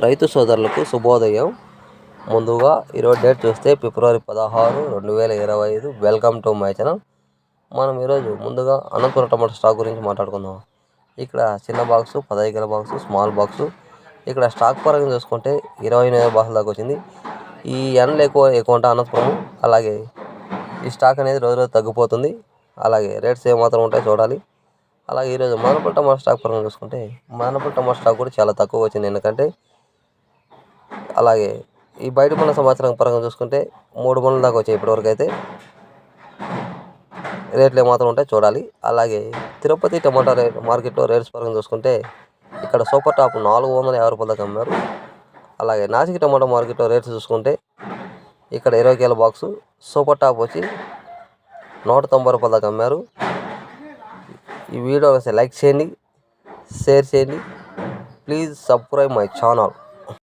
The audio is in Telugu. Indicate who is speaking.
Speaker 1: రైతు సోదరులకు శుభోదయం. ముందుగా ఈరోజు డేట్ చూస్తే ఫిబ్రవరి పదహారు రెండు వేల ఇరవై ఐదు. Welcome to my channel. మనం ఈరోజు ముందుగా అనంతపురం టమాటో స్టాక్ గురించి మాట్లాడుకుందాం. ఇక్కడ చిన్న బాక్సు పదహైదు బాక్సు స్మాల్ బాక్సు. ఇక్కడ స్టాక్ పరంగా చూసుకుంటే ఇరవై ఎనిమిది బాక్సుల దాకా వచ్చింది. ఈ ఎండలు ఎక్కువ ఎక్కువ ఉంటాయి అనంతపురం. అలాగే ఈ స్టాక్ అనేది రోజు రోజు తగ్గిపోతుంది. అలాగే రేట్స్ ఏమాత్రం ఉంటాయో చూడాలి. అలాగే ఈరోజు మదనపల్లి టమాటో స్టాక్ పరంగా చూసుకుంటే మదనపల్లి టమాటో స్టాక్ కూడా చాలా తక్కువ వచ్చింది. ఎందుకంటే అలాగే ఈ బయట పనుల సంవత్సరం పరంగా చూసుకుంటే మూడు పనుల దాకా వచ్చాయి ఇప్పటివరకు అయితే రేట్లు ఏమాత్రం ఉంటాయి చూడాలి. అలాగే తిరుపతి టమాటా రేట్ మార్కెట్లో రేట్స్ పరంగా చూసుకుంటే ఇక్కడ సూపర్ టాప్ నాలుగు వందల యాభై రూపాయల దాకా అమ్మారు. అలాగే నాసిక్ టమాటా మార్కెట్లో రేట్స్ చూసుకుంటే ఇక్కడ ఇరవై కేల బాక్సు సూపర్ టాప్ వచ్చి నూట తొంభై రూపాయల దాకా అమ్మారు. ఈ వీడియో లైక్ చేయండి షేర్ చేయండి. Please subscribe my channel.